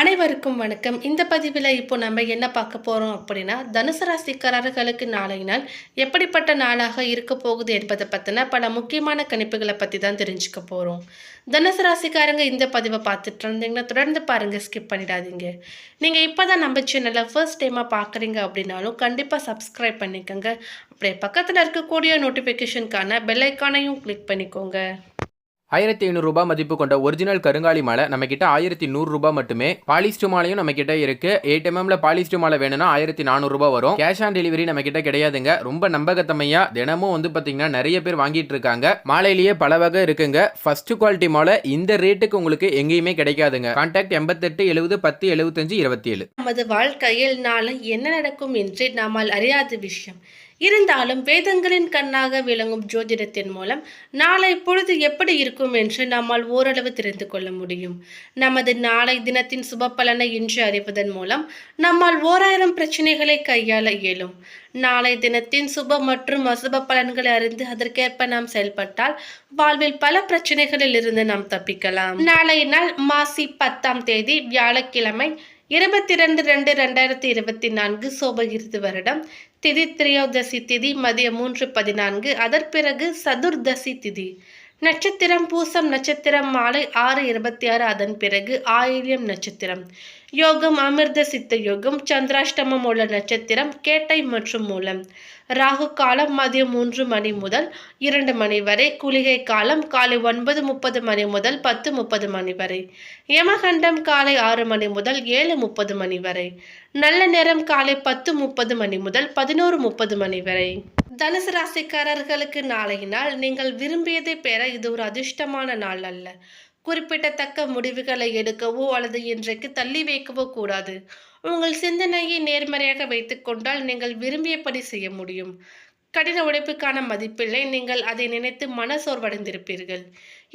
அனைவருக்கும் வணக்கம். இந்த பதிவில் இப்போ நம்ம என்ன பார்க்க போகிறோம் அப்படின்னா தனுசு ராசிக்காரர்களுக்கு நாளை நாள் எப்படிப்பட்ட நாளாக இருக்க போகுது என்பதை பற்றின பல முக்கியமான கணிப்புகளை பற்றி தான் தெரிஞ்சுக்க போகிறோம் தனுசு ராசிக்காரங்க இந்த பதிவை பார்த்துட்டு இருந்தீங்கன்னா தொடர்ந்து பாருங்கள் ஸ்கிப் பண்ணிடாதீங்க. நீங்கள் இப்போ தான் நம்ம சேனலை ஃபர்ஸ்ட் டைமாக பார்க்குறீங்க அப்படின்னாலும் கண்டிப்பாக சப்ஸ்கிரைப் பண்ணிக்கோங்க. அப்படியே பக்கத்தில் இருக்கக்கூடிய நோட்டிஃபிகேஷனுக்கான பெல் ஐக்கானையும் கிளிக் பண்ணிக்கோங்க. ஆயிரத்தி ஐநூறுரூபா மதிப்பு கொண்ட ஒரிஜினல் கருங்காலி மாலை நம்மக்கிட்ட ஆயிரத்தி நூறுரூபா மட்டுமே. பாலிஸ்டு மாலையும் நம்மக்கிட்ட இருக்கு. எயிட் எம்எம்ல பாலிஸ்டு மாலை வேணும்னா ஆயிரத்தி நானூறுரூபா வரும். கேஷ் ஆன் டெலிவரி நம்ம கிட்ட கிடையாதுங்க. ரொம்ப நம்பகத்தமையா தினமும் வந்து பார்த்தீங்கன்னா நிறைய பேர் வாங்கிட்டு இருக்காங்க. மாலையிலேயே பல வகை இருக்குங்க. ஃபர்ஸ்ட் குவாலிட்டி மாலை இந்த ரேட்டுக்கு உங்களுக்கு எங்கேயுமே கிடைக்காதுங்க. கான்டாக்ட் எண்பத்தெட்டு எழுபது பத்து எழுபத்தஞ்சு இருபத்தி ஏழு நமது வாழ்க்கையில் நாளை என்ன நடக்கும் என்று நம்மால் அறியாத விஷயம். இருந்தாலும் வேதங்களின் கண்ணாக விளங்கும் ஜோதிடத்தின் மூலம் நாளை பொழுது எப்படி இருக்கும் என்று நம்மால் ஓரளவு தெரிந்து கொள்ள முடியும். நமது நாளை தினத்தின் சுப பலனை இன்று அறிவதன் மூலம் நம்மால் ஓராயிரம் பிரச்சனைகளை கையாள இயலும். நாளை தினத்தின் சுப மற்றும் அசுப பலன்களை அறிந்து அதற்கேற்ப நாம் செயல்பட்டால் வாழ்வில் பல பிரச்சனைகளில் இருந்து நாம் தப்பிக்கலாம். நாளை நாள் மாசி பத்தாம் தேதி வியாழக்கிழமை இருபத்தி ரெண்டு ரெண்டு ரெண்டாயிரத்தி இருபத்தி நான்கு சோபகிருது வருடம் திதி திரையோதசி திதி மதியம் மூன்று பதினான்கு அதன் பிறகு சதுர்தசி திதி. நட்சத்திரம் பூசம் நட்சத்திரம் மாலை ஆறு இருபத்தி ஆறு அதன் பிறகு ஆயில்யம் நட்சத்திரம். யோகம் அமிர்த சித்த யோகம் சந்திராஷ்டமம் உள்ள நட்சத்திரம் கேட்டை மற்றும் மூலம். ராகு காலம் மதியம் மூன்று மணி முதல் இரண்டு மணி வரை குளிகை காலம் காலை ஒன்பது முப்பது மணி முதல் பத்து முப்பது மணி வரை. யமகண்டம் காலை ஆறு மணி முதல் ஏழு முப்பது மணி வரை. நல்ல நேரம் காலை பத்து முப்பது மணி முதல் பதினோரு முப்பது மணி வரை. தனுசு ராசிக்காரர்களுக்கு நாளை நாள் நீங்கள் விரும்பியதை பெற இது ஒரு அதிர்ஷ்டமான நாள் அல்ல. குறிப்பிடத்தக்க முடிவுகளை எடுக்கவோ அல்லது இன்றைக்கு தள்ளி வைக்கவோ கூடாது. உங்கள் சிந்தனையை நேர்மறையாக வைத்துக்கொண்டால் நீங்கள் விரும்பியபடி செய்ய முடியும். கடின உழைப்புக்கான மதிப்பில்லை. நீங்கள் அதை நினைத்து மன சோர்வடைந்திருப்பீர்கள்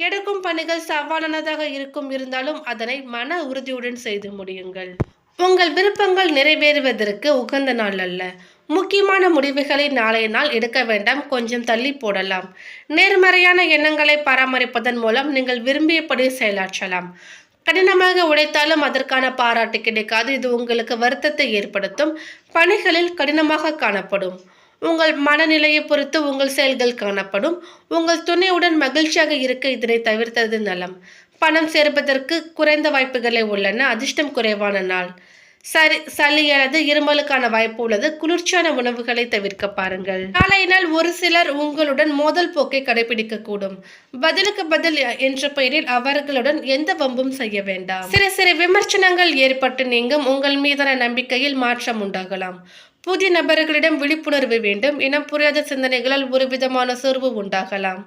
எடுக்கும் பணிகள் சவாலானதாக இருக்கும். இருந்தாலும் அதனை மன உறுதியுடன் செய்து முடியுங்கள். உங்கள் விருப்பங்கள் நிறைவேறுவதற்கு உகந்த நாள் அல்ல. முக்கியமான முடிவுகளை நாளைய நாள் எடுக்க வேண்டாம். கொஞ்சம் தள்ளி போடலாம். நேர்மறையான எண்ணங்களை பராமரிப்பதன் மூலம் நீங்கள் விரும்பியபடி செயலாற்றலாம். கடினமாக உழைத்தாலும் அதற்கான பாராட்டு கிடைக்காது. இது உங்களுக்கு வருத்தத்தை ஏற்படுத்தும். பணிகளில் கடினமாக காணப்படும். உங்கள் மனநிலையை பொறுத்து உங்கள் செயல்கள் காணப்படும். உங்கள் துணையுடன் மகிழ்ச்சியாக இருக்க இதனை தவிர்த்தது நலம். பணம் சேர்ப்பதற்கு குறைந்த வாய்ப்புகளே உள்ளன. அதிர்ஷ்டம் குறைவான நாள். சரி சளி அல்லது இருமலுக்கான வாய்ப்பு உள்ளது. குளிர்ச்சியான உணவுகளை தவிர்க்க பாருங்கள். காலையினால் ஒரு சிலர் உங்களுடன் மோதல் போக்கை கடைபிடிக்க கூடும் பதிலுக்கு பதில் என்ற பெயரில் அவர்களுடன் எந்த வம்பும் செய்ய வேண்டாம். சிறு சிறு விமர்சனங்கள் ஏற்பட்டு நீங்கும் உங்கள் மீதான நம்பிக்கையில் மாற்றம் உண்டாகலாம். புதிய நபர்களிடம் விழிப்புணர்வு வேண்டும். இனம் புரியாத சிந்தனைகளால் ஒரு விதமான சோர்வு உண்டாகலாம்.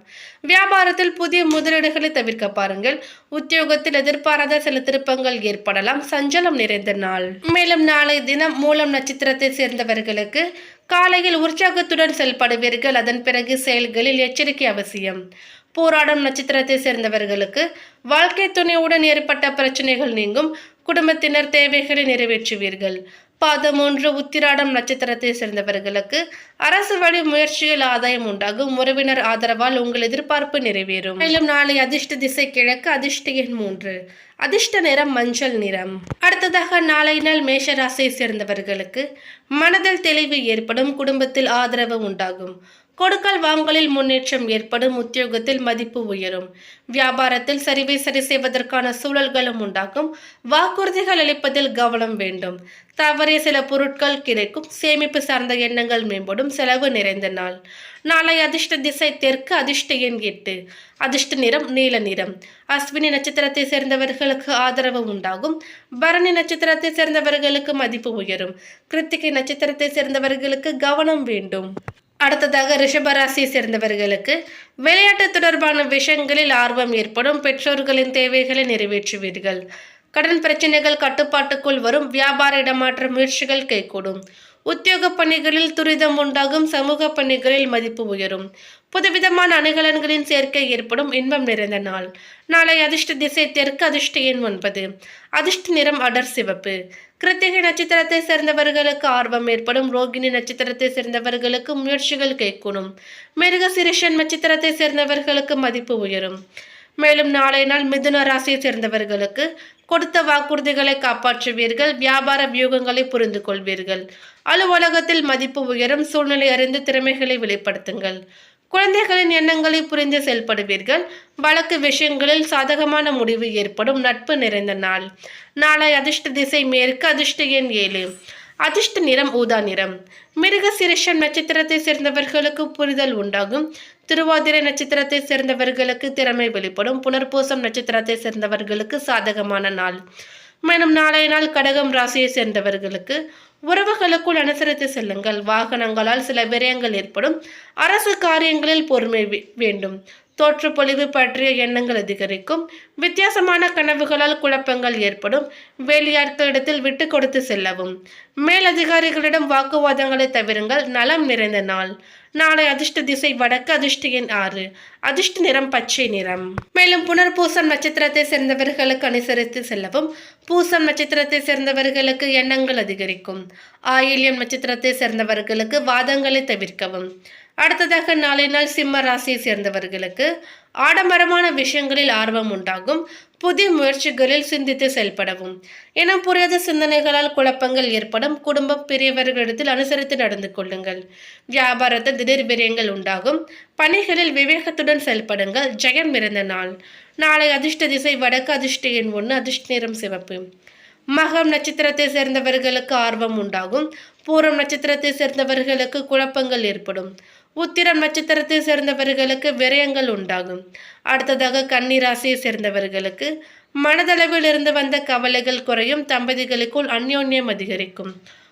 வியாபாரத்தில் புதிய முதலீடுகளை தவிர்க்க பாருங்கள். உத்தியோகத்தில் எதிர்பாராத சில திருப்பங்கள் ஏற்படலாம். சஞ்சலம் நிறைந்த நாள். மேலும் நாளை தினம் மூலம் நட்சத்திரத்தை சேர்ந்தவர்களுக்கு காலையில் உற்சாகத்துடன் செயல்படுவீர்கள். அதன் பிறகு செயல்களில் எச்சரிக்கை அவசியம். போராடும் நட்சத்திரத்தை சேர்ந்தவர்களுக்கு வாழ்க்கை துணையுடன் ஏற்பட்ட பிரச்சனைகள் நீங்கும். குடும்பத்தினர் தேவைகளை நிறைவேற்றுவீர்கள். பாதம் ஒன்று உத்திராடம் நட்சத்திரத்தை சேர்ந்தவர்களுக்கு அரசு வழி முயற்சியில் ஆதாயம் உண்டாகும். உறவினர் ஆதரவால் உங்கள் எதிர்பார்ப்பு நிறைவேறும். மேலும் நாளை அதிர்ஷ்ட திசை கிழக்கு அதிர்ஷ்ட எண் மூன்று. அதிர்ஷ்ட நிறம் மஞ்சள் நிறம். அடுத்ததாக நாளை நாள் மேஷராசியை சேர்ந்தவர்களுக்கு மனதில் தெளிவு ஏற்படும் குடும்பத்தில் ஆதரவு உண்டாகும். கொடுக்கல் வாங்கலில் முன்னேற்றம் ஏற்படும் உத்தியோகத்தில் மதிப்பு உயரும். வியாபாரத்தில் சரிவை சரி செய்வதற்கான சூழல்களும் உண்டாகும். வாக்குறுதிகள் அளிப்பதில் கவனம் வேண்டும். தவறிய சில பொருட்கள் கிடைக்கும். சேமிப்பு சார்ந்த எண்ணங்கள் மேம்படும். செலவு நிறைந்த நாள். நாளை அதிர்ஷ்ட திசை தெற்கு அதிர்ஷ்ட எண் எட்டு. அதிர்ஷ்ட நிறம் நீல நிறம். அஸ்வினி நட்சத்திரத்தை சேர்ந்தவர்கள் சேர்ந்தவர்களுக்கு ஆதரவு உண்டாகும். பரணி நட்சத்திரத்தை சேர்ந்தவர்களுக்கு மதிப்பு உயரும். கிருத்திகை நட்சத்திரத்தை சேர்ந்தவர்களுக்கு கவனம் வேண்டும். அடுத்ததாக ரிஷபராசியை சேர்ந்தவர்களுக்கு விளையாட்டு தொடர்பான விஷயங்களில் ஆர்வம் ஏற்படும். பெற்றோர்களின் தேவைகளை நிறைவேற்றுவீர்கள். கடன் பிரச்சனைகள் கட்டுப்பாட்டுக்குள் வரும். வியாபார இடமாற்ற முயற்சிகள் கைகூடும். உத்தியோக பணிகளில் துரிதம் உண்டாகும். சமூக பணிகளில் மதிப்பு உயரும். புதுவிதமான அணுகலன்களின் சேர்க்கை ஏற்படும் இன்பம் நிறைந்த நாள். நாளை அதிர்ஷ்ட திசை தெற்கு அதிர்ஷ்ட எண் ஒன்பது. அதிர்ஷ்ட நிறம் அடர் சிவப்பு. கிருத்திகை நட்சத்திரத்தை சேர்ந்தவர்களுக்கு ஆர்வம் ஏற்படும். ரோகிணி நட்சத்திரத்தை சேர்ந்தவர்களுக்கு முயற்சிகள் கைகூடும் மிருக சிரிஷன் நட்சத்திரத்தை சேர்ந்தவர்களுக்கு மதிப்பு உயரும். மேலும் நாளைய நாள் மிதுன ராசியை சேர்ந்தவர்களுக்கு கொடுத்த வாக்குறுதிகளை காப்பாற்றுவீர்கள். வியாபார வியூகங்களை புரிந்து கொள்வீர்கள். அலுவலகத்தில் மதிப்பு உயரும். சூழ்நிலை அறிந்து திறமைகளை வெளிப்படுத்துங்கள். குழந்தைகளின் எண்ணங்களை புரிந்து செயல்படுவீர்கள். வழக்கு விஷயங்களில் சாதகமான முடிவு ஏற்படும். நட்பு நிறைந்த நாள். நாளை அதிர்ஷ்ட திசை மேற்கு அதிர்ஷ்ட எண் ஏழு. அதிர்ஷ்ட நிறம் ஊதா நிறம். மிருக சிரிஷம் நட்சத்திரத்தை சேர்ந்தவர்களுக்கு புரிதல் உண்டாகும். திருவாதிரை நட்சத்திரத்தை சேர்ந்தவர்களுக்கு திறமை வெளிப்படும். புனர்பூசம் நட்சத்திரத்தை சேர்ந்தவர்களுக்கு சாதகமான நாள். மேலும் நாளைய நாள் கடகம் ராசியை சேர்ந்தவர்களுக்கு உறவுகளுக்குள் அனுசரித்து செல்லுங்கள். வாகனங்களால் சில விரயங்கள் ஏற்படும். அரசு காரியங்களில் பொறுமை வேண்டும். தோற்றுப்பொழிவு பற்றிய எண்ணங்கள் அதிகரிக்கும். வித்தியாசமான கனவுகளால் குழப்பங்கள் ஏற்படும். வேலையாட்களிடத்தில் விட்டு கொடுத்து செல்லவும். மேலதிகாரிகளிடம் வாக்குவாதங்களை தவிருங்கள். நலம் நிறைந்த நாள். நாளை அதிர்ஷ்ட திசை வடக்கு அதிர்ஷ்ட எண் ஆறு. அதிர்ஷ்ட நிறம் பச்சை நிறம். மேலும் புனர்பூசம் நட்சத்திரத்தை சேர்ந்தவர்களுக்கு அனுசரித்து செல்லவும். பூசம் நட்சத்திரத்தை சேர்ந்தவர்களுக்கு எண்ணங்கள் அதிகரிக்கும். ஆயில்யம் நட்சத்திரத்தை சேர்ந்தவர்களுக்கு வாதங்களை தவிர்க்கவும். அடுத்ததாக நாளை நாள் சிம்ம ராசியை சேர்ந்தவர்களுக்கு ஆடம்பரமான விஷயங்களில் ஆர்வம் உண்டாகும். புதிய முயற்சிகளில் சிந்தித்து செயல்படவும். இனம் புரியாத சிந்தனைகளால் குழப்பங்கள் ஏற்படும். குடும்பம் பெரியவர்களிடத்தில் அனுசரித்து நடந்து கொள்ளுங்கள். வியாபாரத்தில் திடீர் விரயங்கள் உண்டாகும். பணிகளில் விவேகத்துடன் செயல்படுங்கள். ஜெயம் இருந்த நாள். நாளை அதிர்ஷ்ட திசை வடக்கு அதிர்ஷ்ட எண் ஒன்று அதிர்ஷ்ட நிறம் சிவப்பு. மகம் நட்சத்திரத்தை சேர்ந்தவர்களுக்கு ஆர்வம் உண்டாகும். பூரம் நட்சத்திரத்தை சேர்ந்தவர்களுக்கு குழப்பங்கள் ஏற்படும். உத்திரம் நட்சத்திரத்தை சேர்ந்தவர்களுக்கு விரயங்கள் உண்டாகும். அடுத்ததாக கன்னிராசியை சேர்ந்தவர்களுக்கு மனதளவில் இருந்து வந்த கவலைகள் குறையும் தம்பதிகளுக்குள் அந்யோன்யம் அதிகரிக்கும்.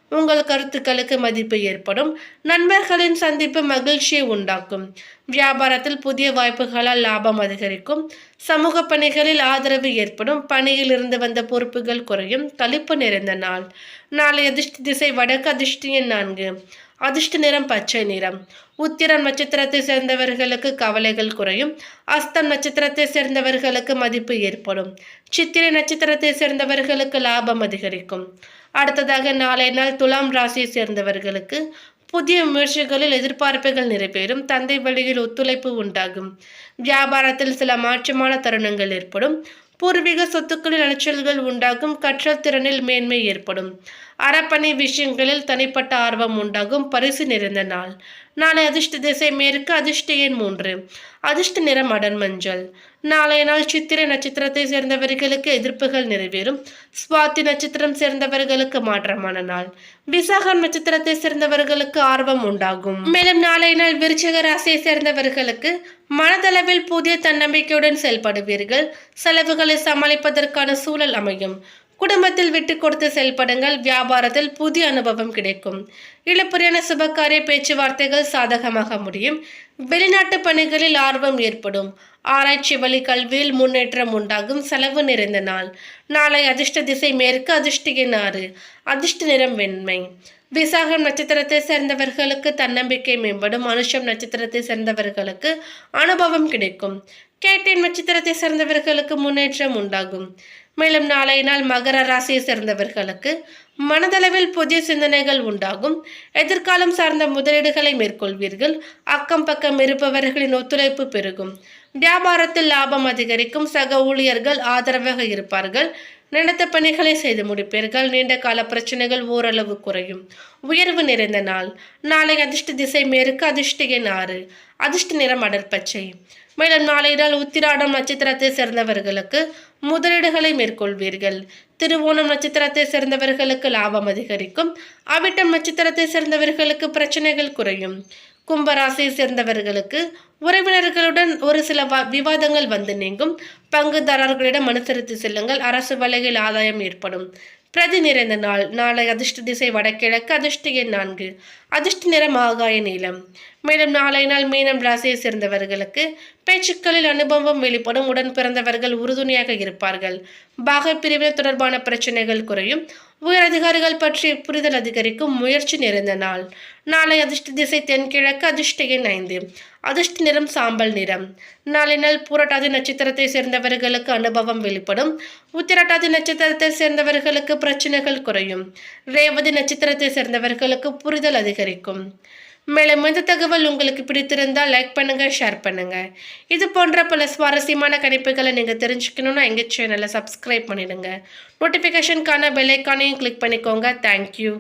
உங்கள் கருத்துக்களுக்கு மதிப்பு ஏற்படும். நண்பர்களின் சந்திப்பு மகிழ்ச்சியை உண்டாக்கும். வியாபாரத்தில் புதிய வாய்ப்புகளால் லாபம் அதிகரிக்கும். சமூக பணிகளில் ஆதரவு ஏற்படும். பணியில் இருந்து வந்த பொறுப்புகள் குறையும். கழிப்பு நிறைந்த நாள். நாளை அதிர்ஷ்ட திசை வடக்கு அதிர்ஷ்டியின் நான்கு. அதிர்ஷ்ட நிறம் பச்சை நிறம். உத்திரம் நட்சத்திரத்தை சேர்ந்தவர்களுக்கு கவலைகள் குறையும். அஸ்தம் நட்சத்திரத்தை சேர்ந்தவர்களுக்கு மதிப்பு ஏற்படும். சித்திரை நட்சத்திரத்தை சேர்ந்தவர்களுக்கு லாபம் அதிகரிக்கும். அடுத்ததாக நாளை நாள் துலாம் ராசியை சேர்ந்தவர்களுக்கு புதிய முயற்சிகளில் எதிர்பார்ப்புகள் நிறைவேறும். தந்தை வழியில் ஒத்துழைப்பு உண்டாகும். வியாபாரத்தில் சில மாற்றமான தருணங்கள் ஏற்படும். பூர்வீக சொத்துக்களில் அலைச்சல்கள் உண்டாகும். கற்றல் திறனில் மேன்மை ஏற்படும். அறப்பணி விஷயங்களில் தனிப்பட்ட ஆர்வம் உண்டாகும். பரிசு நிறைந்த நாள். நாளை அதிர்ஷ்ட திசை மேற்கு அதிர்ஷ்ட எண் மூன்று. அதிர்ஷ்ட நிறம் அடர் மஞ்சள். நாளைய நாள் சித்திரை நட்சத்திரத்தை சேர்ந்தவர்களுக்கு எதிர்ப்புகள் நிறைவேறும். சுவாதி நட்சத்திரம் சேர்ந்தவர்களுக்கு மாற்றமான நாள். விசாகம் நட்சத்திரத்தை சேர்ந்தவர்களுக்கு ஆர்வம் உண்டாகும். மேலும் நாளைய நாள் விருச்சக ராசியை சேர்ந்தவர்களுக்கு மனதளவில் புதிய தன்னம்பிக்கையுடன் செயல்படுவீர்கள். செலவுகளை சமாளிப்பதற்கான சூழல் அமையும். குடும்பத்தில் விட்டு கொடுத்து செயல்படுங்கள். வியாபாரத்தில் புதிய அனுபவம் கிடைக்கும். இழுப்புறியான சுபகாரிய பேச்சுவார்த்தைகள் சாதகமாக முடியும். வெளிநாட்டு பணிகளில் ஆர்வம் ஏற்படும். ஆராய்ச்சி வழி கல்வியில் முன்னேற்றம் உண்டாகும். செலவு நிறைந்த நாள். நாளை அதிர்ஷ்ட திசை மேற்கு அதிர்ஷ்ட எண் ஆறு. அதிர்ஷ்ட நிறம் வெண்மை. விசாகம் நட்சத்திரத்தை சேர்ந்தவர்களுக்கு தன்னம்பிக்கை மேம்படும். அனுஷம் நட்சத்திரத்தை சேர்ந்தவர்களுக்கு அனுபவம் கிடைக்கும். கேட்டின் நட்சத்திரத்தை சேர்ந்தவர்களுக்கு முன்னேற்றம் உண்டாகும். மேலும் நாளைய நாள் மகர ராசியை சேர்ந்தவர்களுக்கு மனதளவில் புதிய சிந்தனைகள் உண்டாகும். எதிர்காலம் சார்ந்த முதலீடுகளை மேற்கொள்வீர்கள். அக்கம் பக்கம் இருப்பவர்களின் ஒத்துழைப்பு பெருகும். வியாபாரத்தில் லாபம் அதிகரிக்கும். சக ஊழியர்கள் ஆதரவாக இருப்பார்கள். நினைத்த பணிகளை செய்து முடிப்பீர்கள். நீண்ட கால பிரச்சனைகள் ஓரளவு குறையும். உயர்வு நிறைந்த நாள். நாளை அதிர்ஷ்ட திசை மேற்கு அதிர்ஷ்ட எண் ஆறு. அதிர்ஷ்ட நிறம் அடர்பச்சை மேலும் நாளை நாள் உத்திராடம் நட்சத்திரத்தை சேர்ந்தவர்களுக்கு முதலீடுகளை மேற்கொள்வீர்கள். திருவோணம் நட்சத்திரத்தை சேர்ந்தவர்களுக்கு லாபம் அதிகரிக்கும். அவிட்டம் நட்சத்திரத்தை சேர்ந்தவர்களுக்கு பிரச்சனைகள் குறையும். கும்பராசியை சேர்ந்தவர்களுக்கு உறவினர்களுடன் ஒரு சில விவாதங்கள் வந்து நீங்கும். பங்குதாரர்களிடம் அனுசரித்து செல்லுங்கள். அரசு வலையில் ஆதாயம் ஏற்படும். பிரதி நிறைந்த நாள் நாளை அதிர்ஷ்ட திசை வடகிழக்கு அதிர்ஷ்ட எண் நான்கு. அதிர்ஷ்ட நிறம் ஆகாய நீளம் மேலும் நாளை நாள் மீனம் ராசியை சேர்ந்தவர்களுக்கு பேச்சுக்களில் அனுபவம் வெளிப்படும் உடன் பிறந்தவர்கள் உறுதுணையாக இருப்பார்கள். பாக பிரிவினர் தொடர்பான பிரச்சனைகள் குறையும். உயர் அதிகாரிகள் பற்றி புரிதல் அதிகரிக்கும் முயற்சி நிறைந்த நாள். நாளை அதிர்ஷ்ட திசை தென்கிழக்கு அதிர்ஷ்ட எண் ஐந்து. அதிர்ஷ்ட நிறம் சாம்பல் நிறம். நாளை நாள் பூரட்டாதி நட்சத்திரத்தை சேர்ந்தவர்களுக்கு அனுபவம் வெளிப்படும். உத்திரட்டாதி நட்சத்திரத்தை சேர்ந்தவர்களுக்கு பிரச்சனைகள் குறையும். ரேவதி நட்சத்திரத்தை சேர்ந்தவர்களுக்கு புரிதல் அதிகரிக்கும். மேலும் இந்த தகவல் உங்களுக்கு பிடித்திருந்தால் லைக் பண்ணுங்கள் ஷேர் பண்ணுங்கள் இது போன்ற பல சுவாரஸ்யமான கணிப்புகளை நீங்கள் தெரிஞ்சுக்கணும்னா எங்கள் சேனலை சப்ஸ்கிரைப் பண்ணிடுங்க. நோட்டிஃபிகேஷனுக்கான பெல்லைக்கானையும் கிளிக் பண்ணிக்கோங்க. தேங்க்யூ